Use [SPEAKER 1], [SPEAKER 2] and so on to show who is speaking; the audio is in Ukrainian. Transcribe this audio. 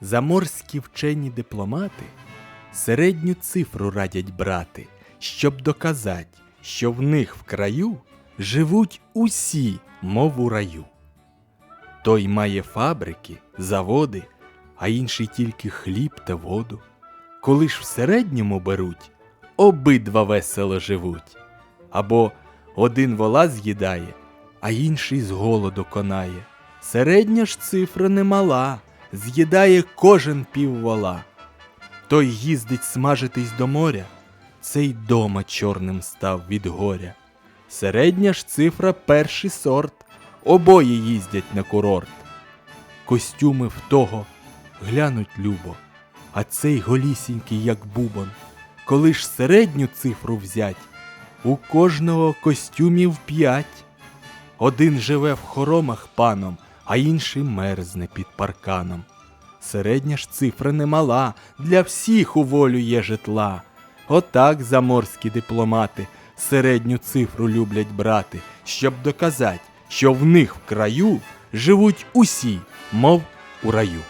[SPEAKER 1] Заморські вчені дипломати середню цифру радять брати, щоб доказати, що в них в краю живуть усі, мов у раю. Той має фабрики, заводи, а інший тільки хліб та воду. Коли ж в середньому беруть, обидва весело живуть. Або один вола з'їдає, а інший з голоду конає. Середня ж цифра немала, з'їдає кожен піввола. Той їздить смажитись до моря, цей дома чорним став від горя. Середня ж цифра перший сорт, обоє їздять на курорт. Костюми в того глянуть любо, а цей голісінький, як бубон. Коли ж середню цифру взять, у кожного костюмів п'ять. Один живе в хоромах паном, а інший мерзне під парканом. Середня ж цифра немала, для всіх у волю є житла. Отак заморські дипломати середню цифру люблять брати, щоб доказати, що в них в краю живуть усі, мов у раю.